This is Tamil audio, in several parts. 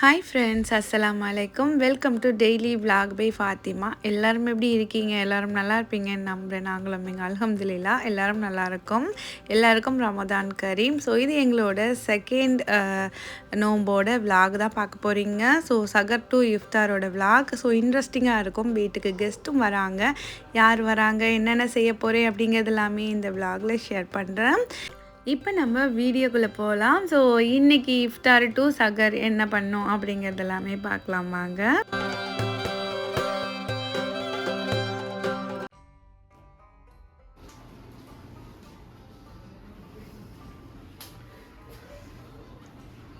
ஹாய் ஃப்ரெண்ட்ஸ் அஸ்லாம் அலைக்கும் welcome to daily vlog by Fathima எல்லோரும் எப்படி இருக்கீங்க? எல்லோரும் நல்லா இருப்பீங்கன்னு நம்புகிறேன் நாங்களும். எங்கள் அல்ஹம்துலில்லா எல்லோரும் நல்லாயிருக்கும் எல்லாருக்கும் ரமதான் கரீம். ஸோ இது எங்களோட செகண்ட் நோம்போட vlog தான் பார்க்க போகிறீங்க ஸோ சகர் டு இஃப்தாரோட vlog. ஸோ இன்ட்ரெஸ்டிங்காக இருக்கும். வீட்டுக்கு கெஸ்ட்டும் வராங்க. யார் வராங்க? என்னென்ன செய்ய போகிறேன் அப்படிங்கிறது எல்லாமே இந்த vlogல ஷேர் பண்ணுறேன் இப்போ நம்ம வீடியோக்குள்ளே போகலாம். ஸோ இன்னைக்கு இஃப்தார் டு சகர் என்ன பண்ணோம் அப்படிங்கிறது எல்லாமே பார்க்கலாம் வாங்க.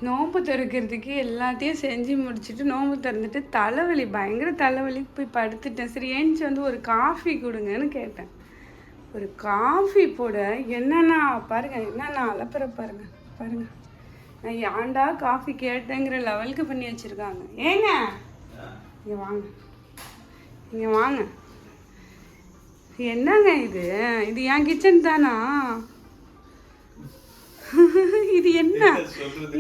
நோம்பு திறக்கிறதுக்கு எல்லாத்தையும் செஞ்சு முடிச்சுட்டு நோம்பு திறந்துட்டு தலைவலி பயங்கர தலைவலி. போய் படுத்துட்டேன். சரி ஏஞ்சி வந்து ஒரு காஃபி கொடுங்கன்னு கேட்டேன். ஒரு காஃபி போட என்னென்னா பாருங்கள் என்னென்னா அலப்பற பாருங்கள் பாருங்கள் நான் ஏன்டா காஃபி கேட்டேங்கிற லெவலுக்கு பண்ணி வச்சுருக்காங்க. ஏங்க? இங்கே வாங்க. இங்கே வாங்க. என்னங்க இது? இது என் கிச்சன் தானா? இது என்ன?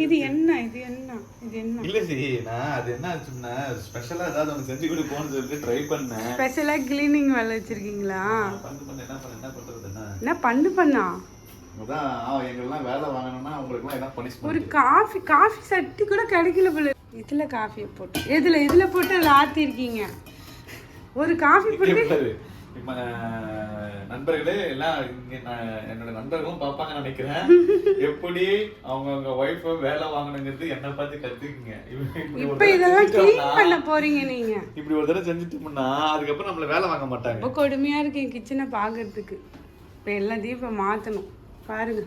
இது என்ன? இது என்ன? இது என்ன? இல்ல சி நான் அது என்ன ஆச்சுன்னா ஸ்பெஷலா ஏதாவது ஒன்று செஞ்சு கொடுப்போம்னு சொல்லிட்டு ட்ரை பண்ணேன். ஸ்பெஷலாக க்ளீனிங் வேலை வச்சுருக்கீங்களா? பண்ணு பண்ணு என்ன பண்ண என்ன பண்றது என்ன? என்ன பண்ணு பண்ணா? அதான் எங்கெல்லாம் வேலை வாங்கணும்னா அவங்களுக்குலாம் என்ன ஒரு பனிஷ்மெண்ட் காஃபி காஃபி சட்டி கூட கிடைக்கல போல. இதுல காஃபியை போட்டு இதுல இதுல போட்டு அதில் ஆத்திருக்கீங்க? ஒரு காஃபி போட்டு நண்பர்களே எல்லாம் என்னோட நண்பர்களும் பார்ப்பாங்க நினைக்கிறேன். எப்படி அவங்க அவங்க ஒய்ஃப் வேலை வாங்கணுங்கிறது என்ன பார்த்து கத்துக்குங்க. இப்படி ஒரு இப்ப தடவை செஞ்சுட்டோம்னா, பண்ண போறீங்க நீங்க. இப்படி ஒரு தடவை செஞ்சுட்டோம்னா அதுக்கப்புறம் நம்மள வேலை வாங்க மாட்டாங்க. ரொம்ப கொடுமையா இருக்கு என் கிச்சனை பார்க்கறதுக்கு இப்போ எல்லாத்தையும் இப்போ மாற்றணும் பாருங்க.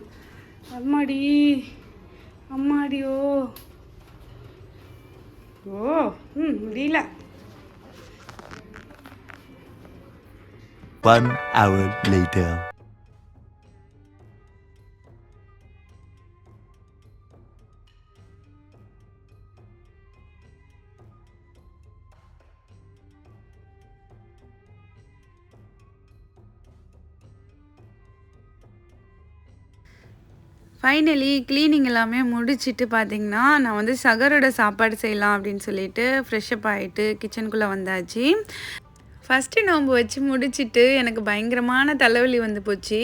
அம்மாடி அம்மாடியோ. ஓ ம் முடியல. One hour later. Finally cleaning எல்லாமே முடிச்சிட்டு பார்த்தீங்கன்னா நான் வந்து சகரோட சாப்பாடு செய்யலாம் அப்படின்னு சொல்லிட்டு ஃப்ரெஷ்அப் ஆகிட்டு கிச்சனுக்குள்ளே வந்தாச்சு ஃபஸ்ட்டு நோன்பு வச்சு முடிச்சுட்டு எனக்கு பயங்கரமான தலைவலி வந்து போச்சு.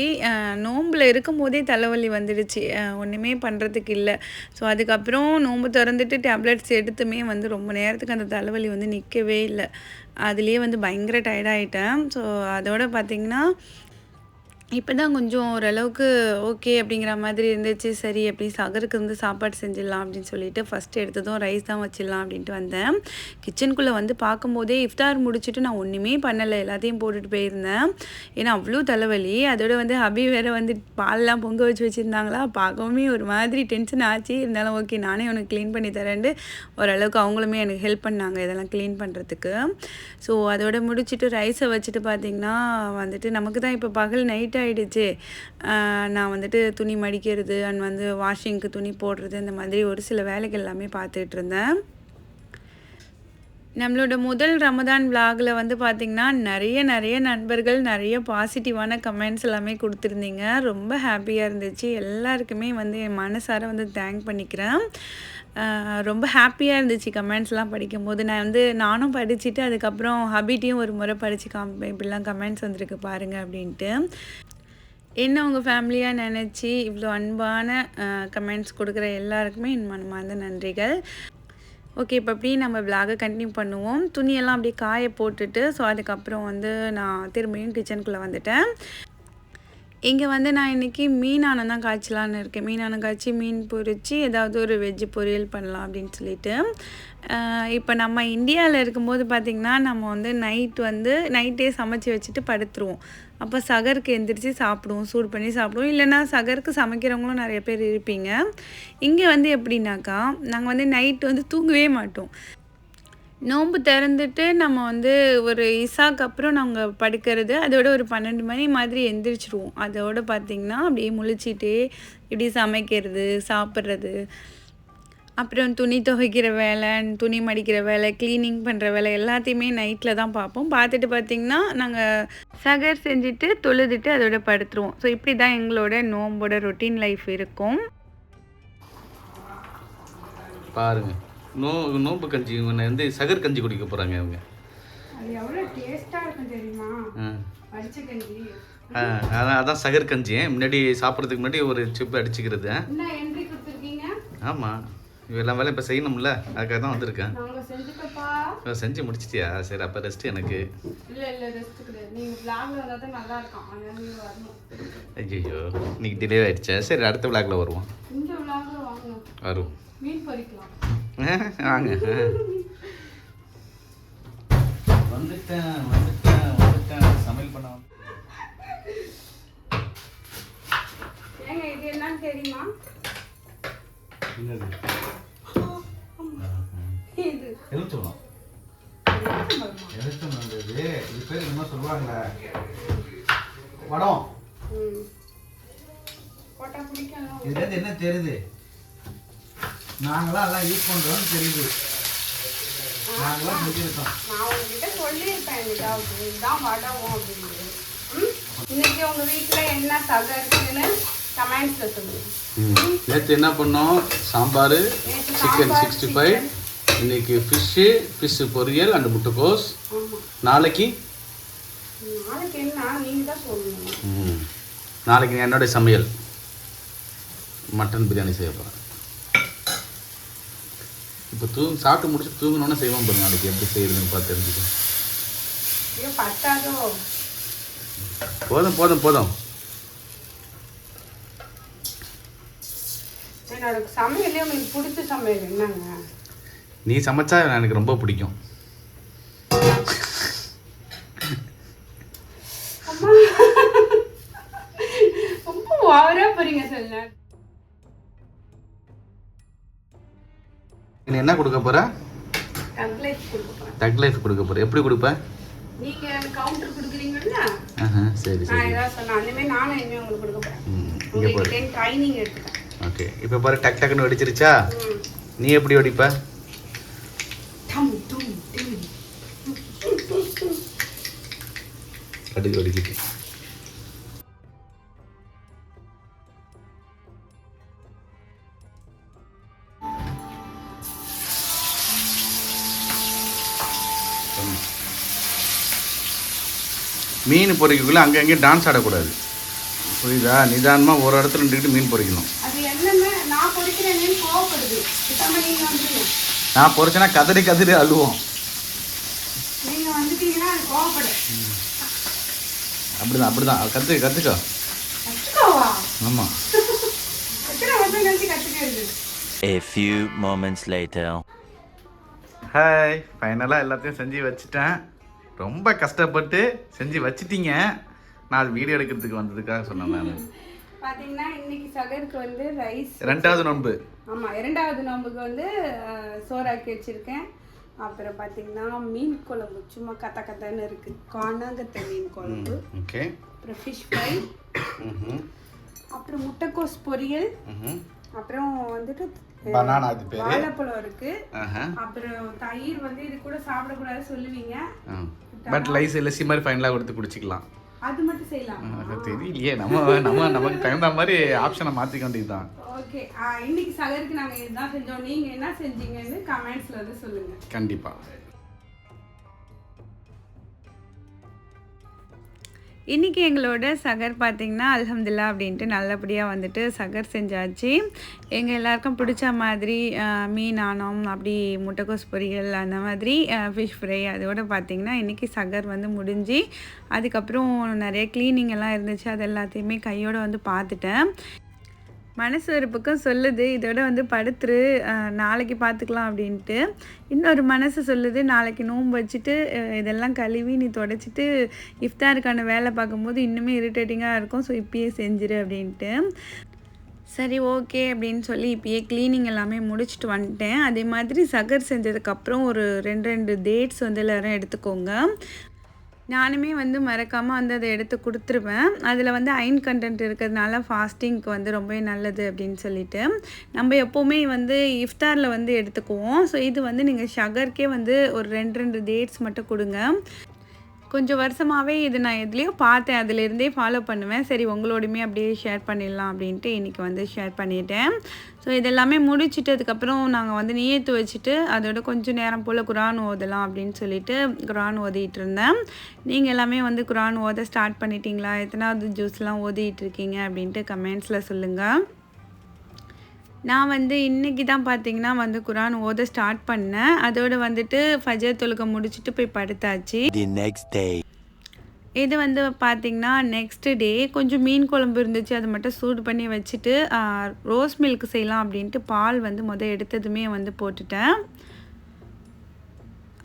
நோம்பில் இருக்கும் போதே தலைவலி வந்துடுச்சு. ஒன்றுமே பண்ணுறதுக்கு இல்லை. ஸோ அதுக்கப்புறம் நோன்பு திறந்துட்டு டேப்லெட்ஸ் எடுத்துமே வந்து ரொம்ப நேரத்துக்கு அந்த தலைவலி வந்து நிற்கவே இல்லை. அதுலேயே வந்து பயங்கர டயர்டாயிட்டேன் ஸோ அதோட பார்த்திங்கன்னா இப்போ தான் கொஞ்சம் ஓரளவுக்கு ஓகே அப்படிங்கிற மாதிரி இருந்துச்சு. சரி எப்படி சகருக்கு வந்து சாப்பாடு செஞ்சிடலாம் அப்படின்னு சொல்லிட்டு ஃபஸ்ட்டு எடுத்ததும் ரைஸ் தான் வச்சிடலாம் அப்படின்ட்டு வந்தேன். கிச்சனுக்குள்ளே வந்து பார்க்கும்போதே இஃப்தார் முடிச்சுட்டு நான் ஒன்றுமே பண்ணலை. எல்லாத்தையும் போட்டுட்டு போயிருந்தேன். ஏன்னா அவ்வளோ தலைவலி. அதோட வந்து ஹபி வேறு வந்து பால்லாம் பொங்க வச்சு வச்சுருந்தாங்களா? பார்க்கவுமே ஒரு மாதிரி டென்ஷன் ஆச்சு. இருந்தாலும் ஓகே நானே உனக்கு க்ளீன் பண்ணி தரேன்ட்டு ஓரளவுக்கு அவங்களுமே எனக்கு ஹெல்ப் பண்ணாங்க இதெல்லாம் க்ளீன் பண்ணுறதுக்கு ஸோ அதோட முடிச்சுட்டு ரைஸை வச்சுட்டு பார்த்திங்கன்னா வந்துட்டு நமக்கு தான் இப்போ பகல் நைட்டு ஆகிடுச்சு நான் வந்துட்டு துணி மடிக்கிறது அண்ட் வந்து வாஷிங்க்கு துணி போடுறது இந்த மாதிரி ஒரு சில வேலைகள் எல்லாமே பார்த்துட்டு இருந்தேன். நம்மளோட முதல் ரமதான் vlogல வந்து பார்த்திங்கன்னா நிறைய நிறைய நண்பர்கள் நிறைய பாசிட்டிவான கமெண்ட்ஸ் எல்லாமே கொடுத்துருந்தீங்க. ரொம்ப ஹாப்பியாக இருந்துச்சு. எல்லாருக்குமே வந்து என் மனசார வந்து தேங்க் பண்ணிக்கிறேன். ரொம்ப ஹாப்பியாக இருந்துச்சு கமெண்ட்ஸ்லாம் படிக்கும்போது. நான் வந்து நானும் படிச்சுட்டு அதுக்கப்புறம் ஹபிட்டையும் ஒரு முறை படித்து காமிப்பேன் இப்படிலாம் கமெண்ட்ஸ் வந்திருக்கு பாருங்கள் அப்படின்ட்டு. என்ன உங்கள் ஃபேமிலியாக நினச்சி இவ்வளோ அன்பான கமெண்ட்ஸ் கொடுக்குற எல்லாருக்குமே என் மனமார்ந்த நன்றிகள். ஓகே இப்போ அப்படியே நம்ம விலாக கண்டினியூ பண்ணுவோம். துணியெல்லாம் அப்படியே காய போட்டுட்டு ஸோ அதுக்கப்புறம் வந்து நான் திரும்பியும் கிச்சனுக்குள்ளே வந்துட்டேன். இங்கே வந்து நான் இன்றைக்கி மீனானம் தான் காய்ச்சலான்னு இருக்கேன். மீனானம் காய்ச்சி மீன் பொரித்து ஏதாவது ஒரு வெஜ்ஜு பொரியல் பண்ணலாம் அப்படின்னு சொல்லிட்டு. இப்போ நம்ம இந்தியாவில் இருக்கும்போது பார்த்திங்கன்னா நம்ம வந்து நைட் வந்து நைட்டே சமைச்சு வச்சுட்டு படுத்துருவோம். அப்போ சகருக்கு எந்திரிச்சு சாப்பிடுவோம் சூடு பண்ணி சாப்பிடுவோம். இல்லைன்னா சகருக்கு சமைக்கிறவங்களும் நிறைய பேர் இருப்பீங்க. இங்கே வந்து எப்படின்னாக்கா நாங்கள் வந்து நைட் வந்து தூங்கவே மாட்டோம். நோன்பு திறந்துட்டு நம்ம வந்து ஒரு இசாக்கு அப்புறம் நாங்கள் படுக்கிறது அதோட ஒரு பன்னெண்டு மணி மாதிரி எந்திரிச்சிருவோம். அதோட பார்த்திங்கன்னா அப்படியே முழிச்சிட்டு இப்படி சமைக்கிறது சாப்பிட்றது. அப்புறம் துணி துவைக்கிற வேலை துணி மடிக்கிற வேலை க்ளீனிங் பண்ணுற வேலை எல்லாத்தையுமே நைட்டில் தான் பார்ப்போம். பார்த்துட்டு பார்த்திங்கன்னா நாங்கள் சகர் செஞ்சுட்டு தொழுதுட்டு அதோட படுத்துருவோம். ஸோ இப்படி தான் எங்களோட நோம்போட ரொட்டீன் லைஃப் இருக்கும். பாருங்கள் நோ நோம்பு கஞ்சி வந்து சகர் கஞ்சி குடிக்க போகிறாங்க இவங்க. அது எவ்வளோ டேஸ்ட்டாக இருக்கும் தெரியுமா? ஆ. அடிச்ச கஞ்சி. ஆ, அதான் அதான் சகர் கஞ்சி. முன்னாடி சாப்பிட்றதுக்கு முன்னாடி ஒரு சிப் அடிச்சுக்கிறது. ஆமாம் இவெல்லாம் வேலை இப்போ செய்யணும்ல. அதுக்காக தான் வந்திருக்கேன். செஞ்சு முடிச்சிட்டியா? சரி அப்போ ரெஸ்ட் எனக்கு. ஐயோ இன்னைக்கு டிலே ஆயிடுச்சா. சரி அடுத்த விளாக்ல வருவோம். வருவோம். மீன் பறிக்கலாம். வாங்க. வந்துட்டேன் வந்துட்டேன் வந்துட்டேன். சமையல் பண்ண வந்து- ஏங்க இது என்னன்னு தெரியுமா? என்னது? இது. எலுச்சோளம் இது இது பேர் என்ன சொல்லுவாங்களே. வடம். இதுலேருந்து என்ன தெரியுது? நாங்களாம் எல்லாம் யூஸ் பண்ணுறோம்னு தெரியுது. நாங்களாம் செஞ்சுருக்கோம். நான் உங்ககிட்ட சொல்லியிருப்பேன் ஏதாவது இதுதான் வடவும் அப்படின்னு ம்? இன்னைக்கு உங்க வீட்ல என்ன சதை இருக்குன்னு கமெண்ட்ஸ்ல சொல்லுங்க. நேற்று என்ன பண்ணோம்? சாம்பார் சிக்கன் சிக்ஸ்டி ஃபைவ் இன்னைக்கு ஃபிஷ்ஷு ஃபிஷ்ஷு பொரியல் அண்ட் முட்டைக்கோஸ். நாளைக்கு? நாளைக்கு என்ன? நீங்க தான் சொல்லணும். நாளைக்கு என்னுடைய சமையல். மட்டன் பிரியாணி செய்ய போகிறேன் இப்போ தூங்க சாப்பிட்டு முடிச்சு தூங்கணுன்னு செய்வோம் பாருங்க நாளைக்கு எப்படி செய்யறதுன்னு பார்த்து தெரிஞ்சுக்கோ போதும் போதும் போதும். என்னோட சமையலே உங்களுக்கு பிடிச்ச சமையல் என்னங்க? நீ சமைச்சா எனக்கு ரொம்ப பிடிக்கும். அம்மா. ரொம்ப ஓவரா போறீங்க சொல்ல நீ என்ன கொடுக்க போற? கம்ப்ளைண்ட் கொடுக்க போறேன். டக் லைஃப் கொடுக்க போற. எப்படி கொடுப்ப? நீங்க கவுண்டர் கொடுக்குறீங்கல்ல? ஆஹா, சரி நான் சரி. ஏதாவது சொன்னேன் அந்த மாதிரி நானும் இனிமே உங்களுக்கு கொடுக்க போறேன். இங்கே உங்களுக்கு ட்ரைனிங் எடுத்துட்டேன் ஓகே இப்போ பாரு டக் டக்குன்னு வெடிச்சிருச்சா. நீ எப்படி வெடிப்ப? டம் டும் டிம். கடுகு வெடிக்கிட்டு மீன் பொரிக்கக்குள்ள அங்கே அங்கேயும் டான்ஸ் ஆடக்கூடாது. புரியுதா? நிதானமாக ஒரு இடத்துல நின்றுக்கிட்டு மீன் பொரிக்கணும் அது என்னன்னு நான் பொரிச்சேன்னா கதறி கதறி அழுவோம். அப்படிதான் அப்படிதான். கற்று கற்றுக்கோ ஆமாம் A few moments later. Hi ஃபைனலாக எல்லாத்தையும் செஞ்சு வச்சுட்டேன். ரொம்ப கஷ்டப்பட்டு செஞ்சு வச்சிட்டீங்க. நான் அது வீடியோ எடுக்கிறதுக்கு வந்ததுக்காக சொன்னேன் நான். பாத்தீங்கன்னா இன்னைக்கு சகருக்கு வந்து ரைஸ் ரெண்டாவது நோன்பு. ஆமா இரண்டாவது நோம்புக்கு வந்து சோறாக்கி வச்சிருக்கேன். அப்புறம் பாத்தீங்கன்னா மீன் குழம்பு. சும்மா கத்த கத்தன்னு இருக்கு. காணாங்கத்தை மீன் குழம்பு. ஓகே. அப்புறம் ஃபிஷ் ஃப்ரை அப்புறம் முட்டைக்கோஸ் பொரியல். அப்புறம் வந்துட்டு பனானா அது பேர். வாழைப்பழம் இருக்கு. அப்புறம் தயிர் வந்து இது கூட சாப்பிடக்கூடாது சொல்லுவீங்க. பட் லைஸ் லஸ்ஸி மாதிரி ஃபைனலாக கொடுத்து குடிச்சிக்கலாம். அது மட்டும் செய்யலாம். தெரியலையே. நம்ம நம்ம நமக்கு தகுந்த மாதிரி ஆப்ஷனை மாற்றிக்க வேண்டியது தான் ஓகே. இன்னைக்கு சகருக்கு நாங்க இதுதான் செஞ்சோம். நீங்க என்ன செஞ்சீங்கன்னு கமெண்ட்ஸ்ல வந்து சொல்லுங்க. கண்டிப்பாக இன்றைக்கி எங்களோட சகர் பார்த்திங்கன்னா அலமதுல்லா அப்படின்ட்டு நல்லபடியாக வந்துட்டு சகர் செஞ்சாச்சு. எங்கள் எல்லாருக்கும் பிடிச்ச மாதிரி மீன் ஆனம் அப்படி முட்டைக்கோஸ் பொரியல் அந்த மாதிரி ஃபிஷ் ஃப்ரை அதோட பார்த்திங்கன்னா இன்றைக்கி சகர் வந்து முடிஞ்சு அதுக்கப்புறம் நிறைய க்ளீனிங் எல்லாம் இருந்துச்சு. அது எல்லாத்தையுமே கையோடு வந்து பார்த்துட்டேன் மனசு ஒரு பக்கம் சொல்லுது இதோட வந்து படுத்துரு நாளைக்கு பார்த்துக்கலாம் அப்படின்ட்டு. இன்னொரு மனசு சொல்லுது நாளைக்கு நோன்பு வச்சுட்டு இதெல்லாம் கழுவி நீ தொடச்சிட்டு இஃப்தாருக்கான வேலை பார்க்கும்போது இன்னுமே இரிட்டேட்டிங்காக இருக்கும் ஸோ இப்பயே செஞ்சிரு அப்படின்ட்டு. சரி ஓகே அப்படின்னு சொல்லி இப்பயே க்ளீனிங் எல்லாமே முடிச்சுட்டு வந்துட்டேன். அதே மாதிரி சகர் செஞ்சதுக்கப்புறம் ஒரு ரெண்டு ரெண்டு டேட்ஸ் வந்து எல்லோரும் எடுத்துக்கோங்க. நானுமே வந்து மறக்காமல் வந்து அதை எடுத்து கொடுத்துருவேன். அதில் வந்து அயன் கண்டென்ட் இருக்கிறதுனால ஃபாஸ்டிங்க்கு வந்து ரொம்பவே நல்லது அப்படின்னு சொல்லிட்டு. நம்ம எப்போவுமே வந்து இஃப்தாரில் வந்து எடுத்துக்குவோம். ஸோ இது வந்து நீங்கள் ஷகருக்கே வந்து ஒரு ரெண்டு ரெண்டு டேட்ஸ் மட்டும் கொடுங்க. கொஞ்சம் வருஷமாகவே இது நான் எதுலேயோ பார்த்தேன். அதுலேருந்தே ஃபாலோ பண்ணுவேன். சரி உங்களோடையுமே அப்படியே ஷேர் பண்ணிடலாம் அப்படின்ட்டு இன்றைக்கி வந்து ஷேர் பண்ணிட்டேன். ஸோ இதெல்லாமே முடிச்சிட்டதுக்கப்புறம் நாங்கள் வந்து நீயத்து வச்சுட்டு அதோட கொஞ்சம் நேரம் போல் குரான் ஓதலாம் அப்படின்னு சொல்லிட்டு குரான் ஓதிட்டு இருந்தேன் நீங்கள் எல்லாமே வந்து குரான் ஓத ஸ்டார்ட் பண்ணிட்டீங்களா? எத்தனாவது ஜூஸ்லாம் ஓதிட்டு இருக்கீங்க அப்படின்ட்டு கமெண்ட்ஸில் சொல்லுங்கள் நான் வந்து இன்றைக்கி தான் பார்த்தீங்கன்னா வந்து குரான் ஓத ஸ்டார்ட் பண்ணேன். அதோட வந்துட்டு ஃபஜர் தொழுகை முடிச்சுட்டு போய் படுத்தாச்சு. Next day. இது வந்து பார்த்திங்கன்னா நெக்ஸ்ட் டே கொஞ்சம் மீன் குழம்பு இருந்துச்சு அதை மட்டும் சூடு பண்ணி வச்சுட்டு ரோஸ் மில்க் செய்யலாம் அப்படின்ட்டு பால் வந்து முத எடுத்ததுமே வந்து போட்டுட்டேன்.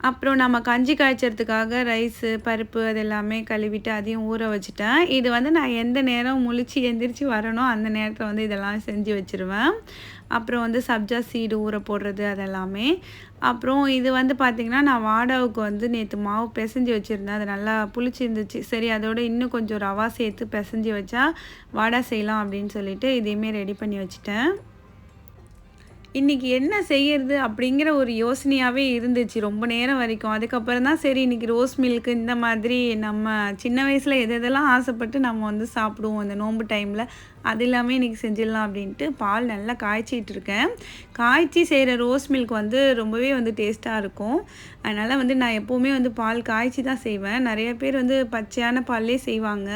அப்புறம் நம்ம கஞ்சி காய்ச்சறதுக்காக ரைஸு பருப்பு அது எல்லாமே கழுவிட்டு அதையும் ஊற வச்சுட்டேன். இது வந்து நான் எந்த நேரம் முழிச்சு எந்திரிச்சு வரனோ அந்த நேரத்தில் வந்து இதெல்லாம் செஞ்சு வச்சுருவேன். அப்புறம் வந்து சப்ஜா சீடு ஊற போடுறது அதெல்லாமே. அப்புறம் இது வந்து பார்த்திங்கன்னா நான் வாடாவுக்கு வந்து நேற்று மாவு பிசைஞ்சு வச்சுருந்தேன். அது நல்லா புளிச்சிருந்துச்சு. சரி அதோட இன்னும் கொஞ்சம் ரவா சேர்த்து பிசைஞ்சு வச்சா வாடா செய்யலாம் அப்படின்னு சொல்லிட்டு இதையுமே ரெடி பண்ணி வச்சுட்டேன். இன்றைக்கி என்ன செய்யறது அப்படிங்கிற ஒரு யோசனையாகவே இருந்துச்சு ரொம்ப நேரம் வரைக்கும். அதுக்கப்புறம் தான் சரி இன்றைக்கி ரோஸ் மில்க்கு இந்த மாதிரி நம்ம சின்ன வயசில் எது எதெல்லாம் ஆசைப்பட்டு நம்ம வந்து சாப்பிடுவோம் அந்த நோன்பு டைமில் அது எல்லாமே இன்றைக்கி செஞ்சிடலாம் அப்படின்ட்டு பால் நல்லா காய்ச்சிட்டு இருக்கேன். காய்ச்சி செய்கிற ரோஸ் மில்க் வந்து ரொம்பவே வந்து டேஸ்ட்டாக இருக்கும். அதனால் வந்து நான் எப்போவுமே வந்து பால் காய்ச்சி தான் செய்வேன். நிறைய பேர் வந்து பச்சையான பால்லே செய்வாங்க.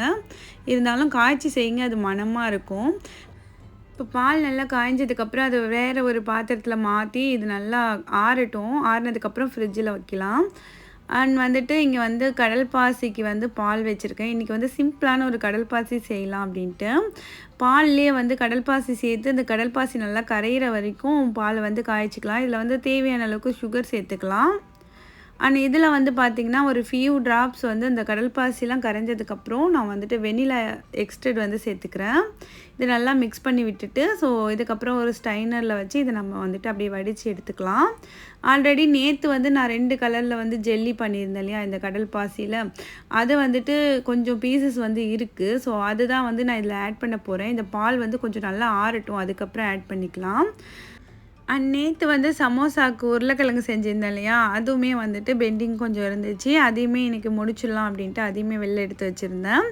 இருந்தாலும் காய்ச்சி செய்யுங்க அது மணமாக இருக்கும். இப்போ பால் நல்லா காய்ஞ்சதுக்கப்புறம் அதை வேறு ஒரு பாத்திரத்தில் மாற்றி இது நல்லா ஆறட்டும். ஆறினதுக்கப்புறம் ஃப்ரிட்ஜில் வைக்கலாம். அண்ட் வந்துட்டு இங்கே வந்து கடல் பாசிக்கு வந்து பால் வச்சுருக்கேன். இன்றைக்கி வந்து சிம்பிளான ஒரு கடல் பாசி செய்யலாம் அப்படின்ட்டு. பால்லேயே வந்து கடல் பாசி சேர்த்து அந்த கடல் பாசி நல்லா கரையிற வரைக்கும் பால் வந்து காய்ச்சிக்கலாம். இதில் வந்து தேவையான அளவுக்கு சுகர் சேர்த்துக்கலாம். அண்ட் இதில் வந்து பார்த்திங்கன்னா ஒரு ஃபியூ ட்ராப்ஸ் வந்து இந்த கடல் பாசிலாம் கரைஞ்சதுக்கப்புறம் நான் வந்துட்டு வெனிலா எக்ஸ்டட் வந்து சேர்த்துக்கிறேன். இது நல்லா மிக்ஸ் பண்ணி விட்டுட்டு ஸோ இதுக்கப்புறம் ஒரு ஸ்டைனரில் வச்சு இதை நம்ம வந்துட்டு அப்படியே வடித்து எடுத்துக்கலாம். ஆல்ரெடி நேற்று வந்து நான் ரெண்டு கலரில் வந்து ஜெல்லி பண்ணியிருந்தேன் இல்லையா இந்த கடல் பாசியில் அது வந்துட்டு கொஞ்சம் பீசஸ் வந்து இருக்குது ஸோ அதுதான் வந்து நான் இதில் ஆட் பண்ண போகிறேன் இந்த பால் வந்து கொஞ்சம் நல்லா ஆறட்டும். அதுக்கப்புறம் ஆட் பண்ணிக்கலாம். அண்ட் நேற்று வந்து சமோசாவுக்கு உருளைக்கிழங்கு செஞ்சுருந்தேன் இல்லையா? அதுவுமே வந்துட்டு பெண்டிங் கொஞ்சம் இருந்துச்சு. அதையுமே இன்றைக்கி முடிச்சிடலாம் அப்படின்ட்டு அதையுமே வெளில எடுத்து வச்சுருந்தேன்.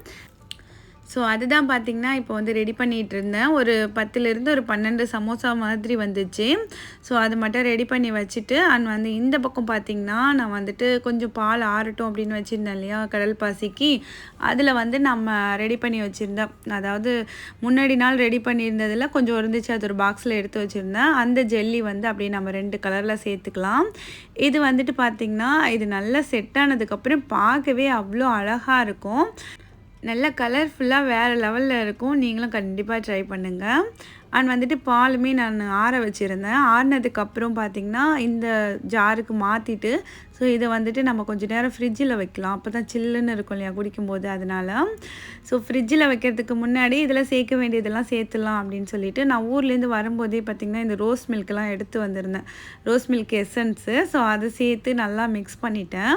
ஸோ அதுதான் பார்த்திங்கன்னா இப்போ வந்து ரெடி பண்ணிகிட்டு இருந்தேன் ஒரு பத்துலேருந்து ஒரு பன்னெண்டு சமோசா மாதிரி வந்துச்சு. ஸோ அது மட்டும் ரெடி பண்ணி வச்சுட்டு அண்ட் வந்து இந்த பக்கம் பார்த்திங்கன்னா நான் வந்துட்டு கொஞ்சம் பால் ஆறட்டும் அப்படின்னு வச்சுருந்தேன் இல்லையா கடல் பாசிக்கு. அதில் வந்து நம்ம ரெடி பண்ணி வச்சுருந்தேன் அதாவது முன்னாடி நாள் ரெடி பண்ணியிருந்ததில் கொஞ்சம் இருந்துச்சு. அது ஒரு பாக்ஸில் எடுத்து வச்சுருந்தேன். அந்த ஜெல்லி வந்து அப்படியே நம்ம ரெண்டு கலரில் சேர்த்துக்கலாம். இது வந்துட்டு பார்த்திங்கன்னா இது நல்லா செட் ஆனதுக்கப்புறம் பார்க்கவே அவ்வளோ அழகாக இருக்கும். நல்ல கலர்ஃபுல்லாக வேறு லெவலில் இருக்கும். நீங்களும் கண்டிப்பாக ட்ரை பண்ணுங்கள் அண்ட் வந்துட்டு பாலுமே நான் ஆற வச்சுருந்தேன். ஆறினதுக்கப்புறம் பார்த்திங்கன்னா இந்த ஜாருக்கு மாற்றிட்டு ஸோ இதை வந்துட்டு நம்ம கொஞ்சம் நேரம் ஃப்ரிட்ஜில் வைக்கலாம். அப்போ தான் சில்லுன்னு இருக்கும் இல்லையா குடிக்கும்போது அதனால். ஸோ ஃப்ரிட்ஜில் வைக்கிறதுக்கு முன்னாடி இதில் சேர்க்க வேண்டியதெல்லாம் சேர்த்துலாம் அப்படின்னு சொல்லிட்டு நான் ஊர்லேருந்து வரும்போதே பார்த்திங்கன்னா இந்த ரோஸ் மில்க்லாம் எடுத்து வந்திருந்தேன். ரோஸ் மில்க் எசன்ஸு ஸோ அதை சேர்த்து நல்லா மிக்ஸ் பண்ணிட்டேன்.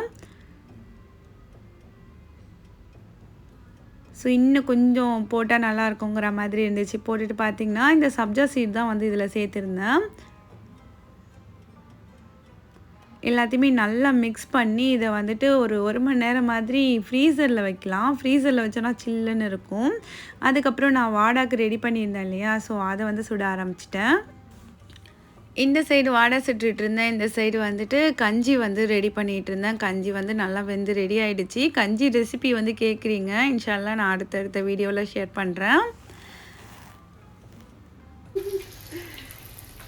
ஸோ இன்னும் கொஞ்சம் போட்டால் நல்லா இருக்குங்கிற மாதிரி இருந்துச்சு. போட்டுட்டு பார்த்தீங்கன்னா இந்த சப்ஜா சீட் தான் வந்து இதில் சேர்த்துருந்தேன். எல்லாத்தையுமே நல்லா மிக்ஸ் பண்ணி இதை வந்துட்டு ஒரு ஒரு மணி நேரம் மாதிரி ஃப்ரீசரில் வைக்கலாம். ஃப்ரீசரில் வச்சோன்னா சில்லுன்னு இருக்கும். அதுக்கப்புறம் நான் வாடாக்கு ரெடி பண்ணியிருந்தேன் இல்லையா? ஸோ அதை வந்து சுட ஆரம்பிச்சிட்டேன். இந்த சைடு வாடை சுட்டுட்டு இருந்தேன். இந்த சைடு வந்துட்டு கஞ்சி வந்து ரெடி பண்ணிகிட்டு இருந்தேன். கஞ்சி வந்து நல்லா வெந்து ரெடி ஆகிடுச்சு கஞ்சி ரெசிபி வந்து கேட்குறீங்க இன்ஷால்லா நான் அடுத்தடுத்த வீடியோவில் ஷேர் பண்ணுறேன்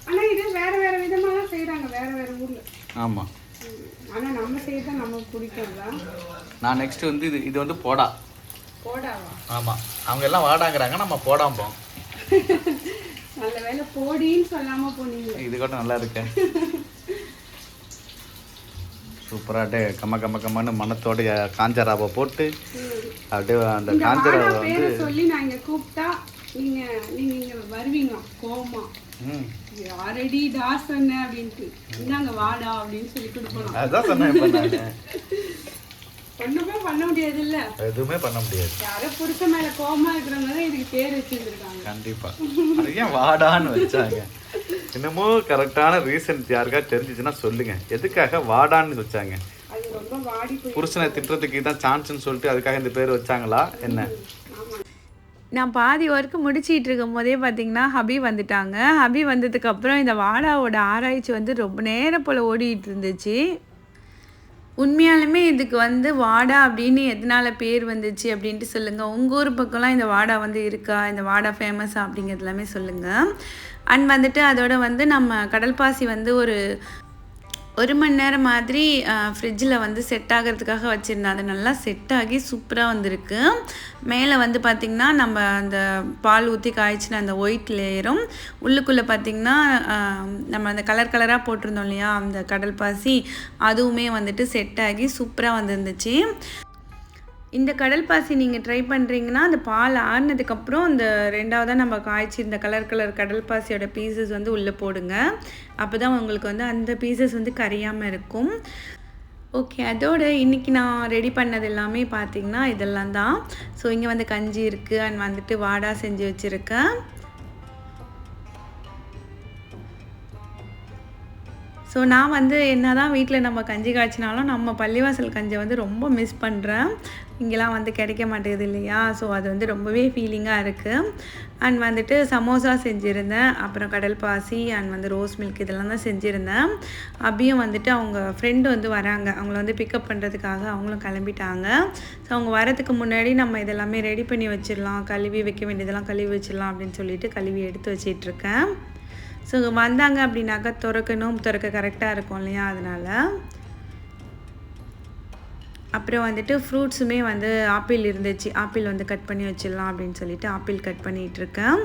ஆனா இது வேற வேற விதமாலாம் செய்றாங்க. வேற வேற ஊர்ல. ஆமாம் ஆனா நம்ம செய்யறது நமக்கு பிடிக்கிறதா நான் நெக்ஸ்ட் வந்து இது இது வந்து போடா. போடாவா? ஆமாம் அவங்க எல்லாம் வாடாங்கிறாங்க. நம்ம போடாம்போம் நல்ல வேலை போடின்னு சொல்லாம போனீங்க இது கூட நல்லா இருக்கேன் சூப்பராகிட்டே கம்ம கம்ம கம்மன்னு மனத்தோட காஞ்ச ராவை போட்டு அப்படியே அந்த காஞ்ச ராவை வந்து சொல்லி நான் இங்க கூப்பிட்டா நீங்க நீங்க இங்க வருவீங்க கோமா ஆல்ரெடி டா சொன்னேன் அப்படின்ட்டு. இந்தாங்க வாடா அப்படின்னு சொல்லி கொடுக்கலாம் அதுதான் சொன்னேன் ஒண்ணுமே பண்ண முடியாது இல்ல எதுவுமே பண்ண முடியாது. யாரோ புருஷன் மேல கோமா இருக்கிறவங்க தான் இதுக்கு பேர் வச்சிருந்திருக்காங்க. கண்டிப்பா. ஏன் வாடான்னு வச்சாங்க? இன்னமும் கரெக்டான ரீசன் யாருக்கா தெரிஞ்சிச்சுன்னா சொல்லுங்க. எதுக்காக வாடான்னு வச்சாங்க? ரொம்ப வாடி போய் புருஷனை திட்டுறதுக்கு தான் சான்ஸ்னு சொல்லிட்டு அதுக்காக இந்த பேர் வச்சாங்களா? என்ன? நான் பாதி ஒர்க்கு முடிச்சிட்டு இருக்கும் போதே பார்த்தீங்கன்னா ஹபி வந்துட்டாங்க. ஹபி வந்ததுக்கப்புறம் இந்த வாடாவோட ஆராய்ச்சி வந்து ரொம்ப நேரம் போல் ஓடிட்டு இருந்துச்சு. உண்மையாலுமே இதுக்கு வந்து வாடா அப்படின்னு எதனால பேர் வந்துச்சு அப்படின்ட்டு சொல்லுங்கள் உங்கள் ஊர் பக்கம்லாம் இந்த வாடா வந்து இருக்கா? இந்த வாடா ஃபேமஸா அப்படிங்கிறது எல்லாமே சொல்லுங்கள் அண்ட் வந்துட்டு அதோட வந்து நம்ம கடல் பாசி வந்து ஒரு ஒரு மணி நேரம் மாதிரி ஃப்ரிட்ஜில் வந்து செட் ஆகிறதுக்காக வச்சுருந்தேன். அது நல்லா செட் ஆகி சூப்பராக வந்திருக்கு. மேலே வந்து பார்த்திங்கன்னா நம்ம அந்த பால் ஊற்றி காய்ச்சின அந்த ஒயிட் லேயரும் உள்ளுக்குள்ளே பார்த்திங்கன்னா நம்ம அந்த கலர் கலராக போட்டிருந்தோம் இல்லையா அந்த கடல் பாசி அதுவுமே வந்துட்டு செட் ஆகி சூப்பராக வந்துருந்துச்சு. இந்த கடல் பாசி நீங்கள் ட்ரை பண்ணுறீங்கன்னா அந்த பால் ஆறுனதுக்கப்புறம் அந்த ரெண்டாவதாக நம்ம காய்ச்சி இந்த கலர் கலர் கடல் பாசியோட பீசஸ் வந்து உள்ளே போடுங்க. அப்போ தான் உங்களுக்கு வந்து அந்த பீசஸ் வந்து கரையாமல் இருக்கும். ஓகே அதோடு இன்றைக்கி நான் ரெடி பண்ணது எல்லாமே பார்த்தீங்கன்னா இதெல்லாம் தான். ஸோ இங்கே வந்து கஞ்சி இருக்குது அண்ட் வந்துட்டு வாடா செஞ்சு வச்சுருக்கேன். ஸோ நான் வந்து என்ன தான் வீட்டில் நம்ம கஞ்சி காய்ச்சினாலும் நம்ம பள்ளிவாசல் கஞ்சை வந்து ரொம்ப மிஸ் பண்ணுறேன் இங்கெல்லாம் வந்து கிடைக்க மாட்டேங்குது இல்லையா? ஸோ அது வந்து ரொம்பவே ஃபீலிங்காக இருக்குது அண்ட் வந்துட்டு சமோசா செஞ்சுருந்தேன். அப்புறம் கடல் பாசி அண்ட் வந்து ரோஸ் மில்க் இதெல்லாம் தான் செஞ்சுருந்தேன். அபியும் வந்துட்டு அவங்க ஃப்ரெண்டு வந்து வராங்க. அவங்கள வந்து பிக்கப் பண்ணுறதுக்காக அவங்களும் கிளம்பிட்டாங்க. ஸோ அவங்க வரதுக்கு முன்னாடி நம்ம இதெல்லாமே ரெடி பண்ணி வச்சிடலாம். கழுவி வைக்க வேண்டியதெல்லாம் கழுவி வச்சிடலாம் அப்படின்னு சொல்லிட்டு கழுவி எடுத்து வச்சிட்ருக்கேன் ஸோ வந்தாங்க அப்படின்னாக்கா திறக்கணும் திறக்க கரெக்டாக இருக்கும் இல்லையா? அதனால் அப்புறம் வந்துட்டு ஃப்ரூட்ஸுமே வந்து ஆப்பிள் இருந்துச்சு. ஆப்பிள் வந்து கட் பண்ணி வச்சிடலாம் அப்படின்னு சொல்லிட்டு ஆப்பிள் கட் பண்ணிகிட்ருக்கேன்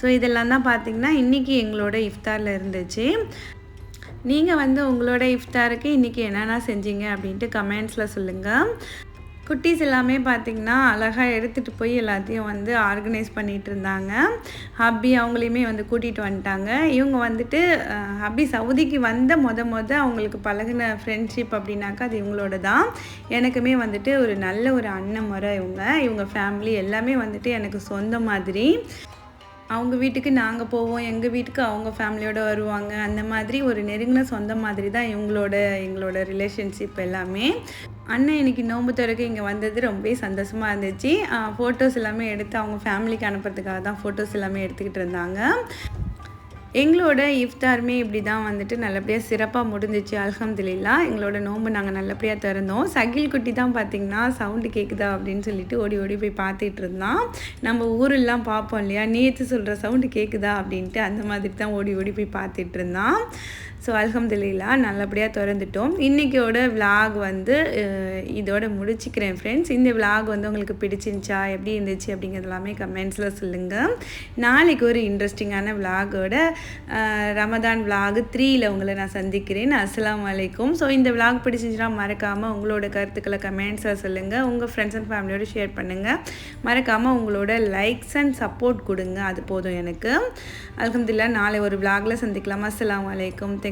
ஸோ இதெல்லாம் தான் பார்த்தீங்கன்னா இன்றைக்கி எங்களோட இஃப்தாரில் இருந்துச்சு. நீங்கள் வந்து உங்களோட இஃப்தாருக்கு இன்றைக்கி என்னென்ன செஞ்சீங்க அப்படின்ட்டு கமெண்ட்ஸில் சொல்லுங்கள் குட்டீஸ் எல்லாமே பார்த்திங்கன்னா அழகாக எடுத்துகிட்டு போய் எல்லாத்தையும் வந்து ஆர்கனைஸ் பண்ணிகிட்டு இருந்தாங்க ஹப்பி அவங்களையுமே வந்து கூட்டிகிட்டு வந்துட்டாங்க. இவங்க வந்துட்டு ஹப்பி சவுதிக்கு வந்த மொத மொத அவங்களுக்கு பழகின ஃப்ரெண்ட்ஷிப் அப்படின்னாக்கா அது இவங்களோட தான் எனக்குமே வந்துட்டு ஒரு நல்ல ஒரு அண்ணன் முறை இவங்க. இவங்க ஃபேமிலி எல்லாமே வந்துட்டு எனக்கு சொந்த மாதிரி. அவங்க வீட்டுக்கு நாங்கள் போவோம். எங்கள் வீட்டுக்கு அவங்க ஃபேமிலியோடு வருவாங்க. அந்த மாதிரி ஒரு நெருங்கின சொந்த மாதிரி தான் இவங்களோட எங்களோட ரிலேஷன்ஷிப் எல்லாமே. அண்ணன் இன்னைக்கு நோன்பு திறக்க இங்கே வந்தது ரொம்பவே சந்தோஷமாக இருந்துச்சு. ஃபோட்டோஸ் எல்லாமே எடுத்து அவங்க ஃபேமிலிக்கு அனுப்புறதுக்காக தான் ஃபோட்டோஸ் எல்லாமே எடுத்துக்கிட்டு இருந்தாங்க. எங்களோட இஃப்தாருமே இப்படி தான் வந்துட்டு நல்லபடியாக சிறப்பாக முடிஞ்சிச்சு அல்ஹம்துலில்லா. எங்களோட நோன்பு நாங்கள் நல்லபடியாக திறந்தோம். சகில் குட்டி தான் பார்த்திங்கன்னா சவுண்டு கேட்குதா அப்படின்னு சொல்லிட்டு ஓடி ஓடி போய் பார்த்துட்டு இருந்தான். நம்ம ஊரெல்லாம் பார்ப்போம் இல்லையா? நேற்று சொல்கிற சவுண்டு கேட்குதா அப்படின்ட்டு அந்த மாதிரி தான் ஓடி ஓடி போய் பார்த்துட்டு இருந்தான். ஸோ அலமதுல்லா நல்லபடியாக திறந்துட்டோம். இன்றைக்கியோட விலாக் வந்து இதோட முடிச்சுக்கிறேன் ஃப்ரெண்ட்ஸ் இந்த விலாக் வந்து உங்களுக்கு பிடிச்சிருந்துச்சா எப்படி இருந்துச்சு அப்படிங்கிறது எல்லாமே கமெண்ட்ஸில் சொல்லுங்கள் நாளைக்கு ஒரு இன்ட்ரெஸ்டிங்கான விலாகோட ரமதான் விலாக் த்ரீயில் உங்களை நான் சந்திக்கிறேன். அஸ்லாம் வலைக்கும் ஸோ இந்த விலாக் பிடிச்சிருந்துச்சுன்னா மறக்காமல் உங்களோட கருத்துக்களை கமெண்ட்ஸில் சொல்லுங்கள் உங்கள் ஃப்ரெண்ட்ஸ் அண்ட் ஃபேமிலியோடு ஷேர் பண்ணுங்கள் மறக்காமல் உங்களோட லைக்ஸ் அண்ட் சப்போர்ட் கொடுங்க. அது போதும் எனக்கு. அலமதுல்லா நாளை ஒரு விலாகில் சந்திக்கலாம். வலைக்கும் தேங்க்